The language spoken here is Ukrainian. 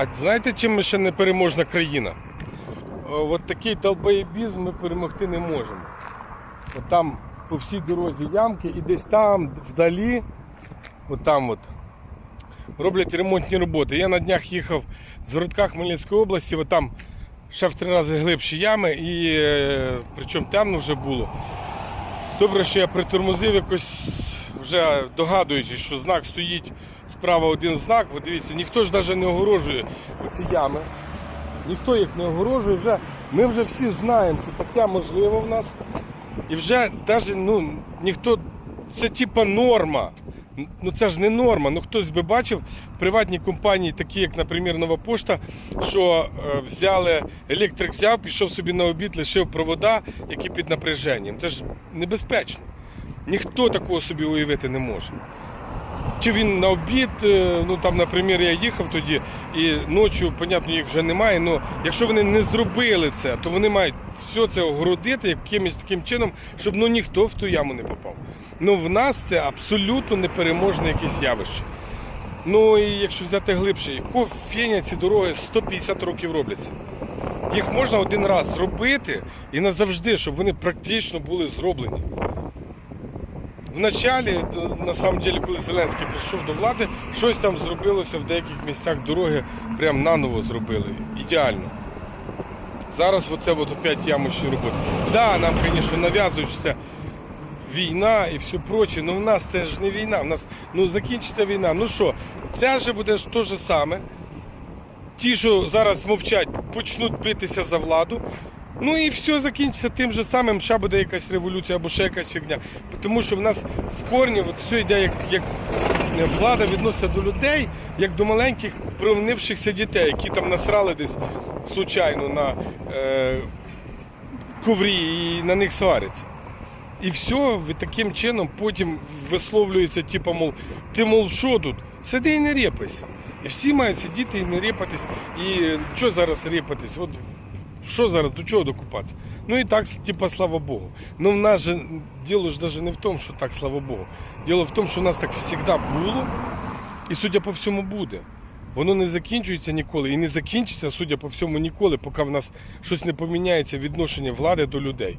А знаєте, чим ми ще не переможна країна? О, От такий долбоєбізм ми перемогти не можемо. От там по всій дорозі ямки і десь там вдалі, от там от, роблять ремонтні роботи. Я на днях їхав з городка Хмельницької області, от там ще в три рази глибші ями, і е, причому темно вже було. Добре, що я притормозив якось вже догадуючись, що знак стоїть справа один знак. От дивіться, ніхто ж навіть не огорожує оці ями. Ніхто їх не огорожує. Вже, ми вже всі знаємо, що таке можливо в нас. І вже навіть ну, ніхто. Це типа норма. Ну це ж не норма. Ну хтось би бачив в приватній компанії, такі як, наприклад, Нова Пошта, що е, взяли, електрик взяв, пішов собі на обід, лишив провода, які під напряженням. Це ж небезпечно. Ніхто такого собі уявити не може. Чи він на обід, е, ну там, наприклад, я їхав тоді, і ночі, понятно, їх вже немає. але якщо вони не зробили це, то вони мають все це огородити якимось таким чином, щоб ну ніхто в ту яму не попав. Ну в нас це абсолютно непереможне якесь явище. Ну і якщо взяти глибше, яку феня ці дороги 150 років робляться. Їх можна один раз зробити і назавжди, щоб вони практично були зроблені. Вначалі, на самом деле, коли Зеленський прийшов до влади, щось там зробилося в деяких місцях дороги, прям наново зробили. Ідеально. Зараз оце от опять ямочні роботи. Да, нам, звісно, це війна і все проче, але в нас це ж не війна. В нас ну, закінчиться війна. Ну що, це ж буде те ж саме. Ті, що зараз мовчать, почнуть битися за владу. Ну і все закінчиться тим же самим, ще буде якась революція або ще якась фігня. Тому що в нас в корні от все йде, як, як влада відноситься до людей, як до маленьких провинившихся дітей, які там насрали десь случайно на е, коврі і на них сваряться. І все, таким чином потім висловлюється, типу, мов, ти мов що тут? Сиди і не репайся. І всі мають сидіти і не репатись. І що зараз репатись? От що зараз, до чого докупатися? Ну і так, типа, слава Богу. Ну в нас же діло ж навіть не в тому, що так, слава Богу. Діло в тому, що у нас так завжди було, і судя по всьому буде. Воно не закінчується ніколи і не закінчиться, судя по всьому, ніколи, поки в нас щось не поміняється відношення влади до людей.